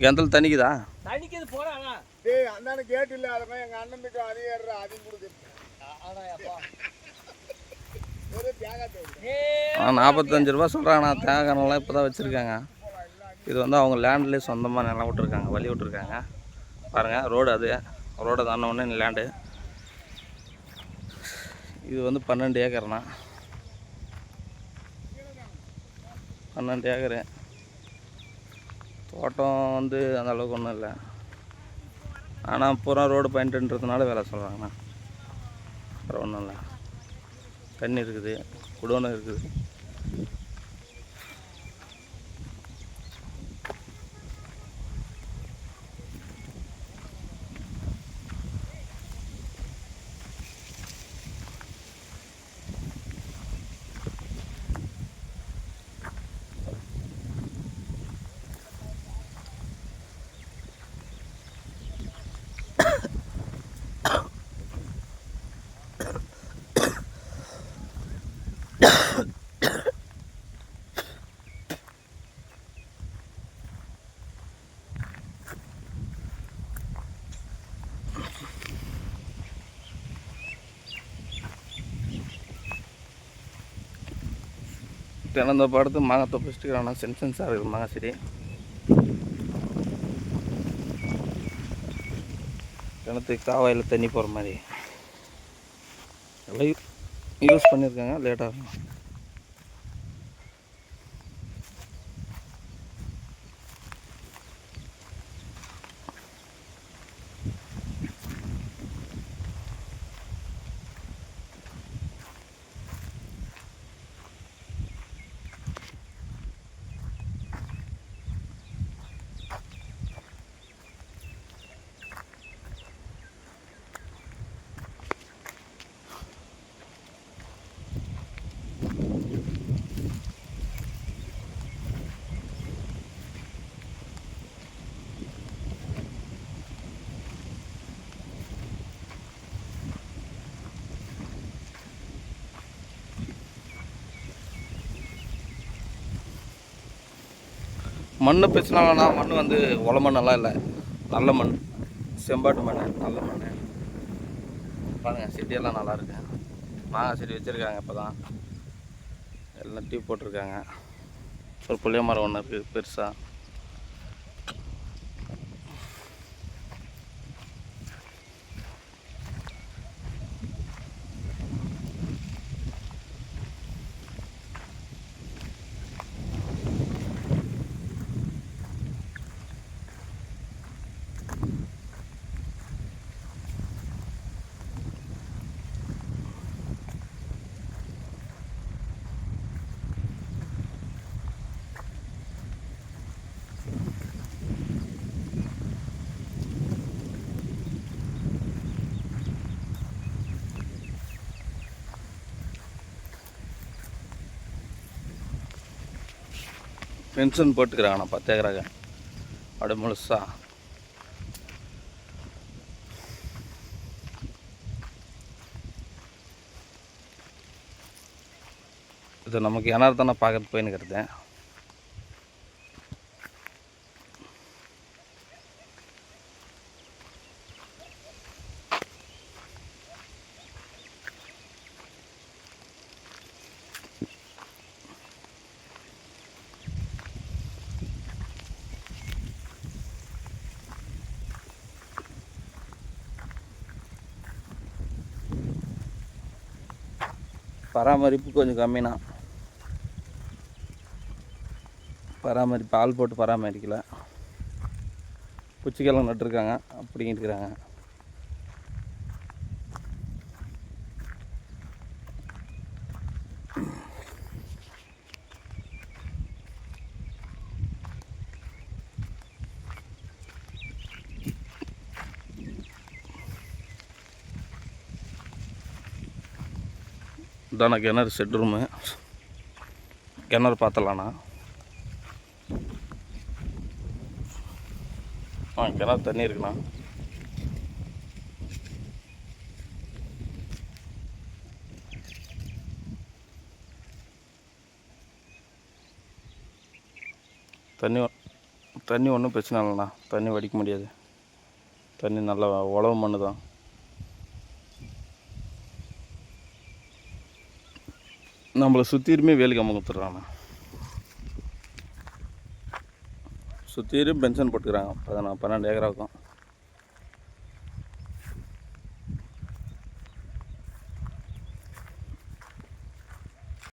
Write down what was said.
கிணத்துல தண்ணிக்குதா? தனிக்குது போறானா டேய் அந்தான கேட் இல்ல அதெல்லாம் எங்க அண்ணனுக்கு அதிகம் ஏறுற அதிகம் கொடுக்குறது ஒரு தியாகத்தை விடு. ஆ நாற்பத்தஞ்சு ரூபா சொல்கிறாங்கண்ணா தேங்காய்லாம் இப்போ தான் வச்சுருக்காங்க. இது வந்து அவங்க லேண்ட்லேயே சொந்தமாக நிலம் விட்டுருக்காங்க வழி விட்டுருக்காங்க. பாருங்கள் ரோடு அது. ரோடை தாண்ட உடனே லேண்டு இது வந்து பன்னெண்டு ஏக்கர்ண்ணா. பன்னெண்டு ஏக்கரு. தோட்டம் வந்து அந்த அளவுக்கு ஒன்றும் இல்லை. ஆனால் பூரா ரோடு பாயிண்ட்டுன்றதுனால வேலை சொல்கிறாங்கண்ணா அப்புறம் ஒன்றும் இல்லை. தண்ணி இருக்குது குடோனும் இருக்குது. தினந்த படத்து மாங்காய் தொப்பு வச்சுக்கிறானா சென்சென்ஸாக இருக்குது மாங்காய் செடி கிணத்துக்கு காவாயில் தண்ணி போகிற மாதிரி. எல்லாம் யூஸ் பண்ணியிருக்காங்க லேட்டாக. மண் பிரச்சனைனா மண் வந்து உல மண்ணெல்லாம் இல்லை. நல்ல மண். செம்பாட்டு மண் நல்ல மண் பாருங்கள் செடியெல்லாம் நல்லா இருக்கு. மாங்காய் செடி வச்சுருக்காங்க இப்போ தான் எல்லாம் டீ போட்டிருக்காங்க. ஒரு புளிய மரம் ஒன்று இருக்குது பெருசாக பென்ஷன் போட்டுக்கிறாங்க பத்து ஏக்கராக அப்படியே முழுசா. இது நமக்கு கிணறு தானே பார்க்கறது போயின்னுக்கிறது. பராமரிப்பு கொஞ்சம் கம்மினா பராமரிப்பு ஆள் போட்டு பராமரிக்கல. குச்சிக்கிழங்கு நட்டுருக்காங்க அப்படிங்கிட்டு இதான கிணறு செட் ரூமு கிணறு பார்த்தலாண்ணா ஆ கிணறு தண்ணி இருக்குண்ணா. தண்ணி தண்ணி ஒன்றும் பிரச்சனை இல்லைண்ணா. தண்ணி வடிக்க முடியாது. தண்ணி நல்லா உழவு மண்ணு தான் நம்மளை சுற்றிலுமே வேலி கம்பம் கொடுத்துட்றாங்கண்ணா சுற்றிலும் பென்ஷன் போட்டுக்கிறாங்க. பதினா பன்னெண்டு ஏக்கராவுக்கும்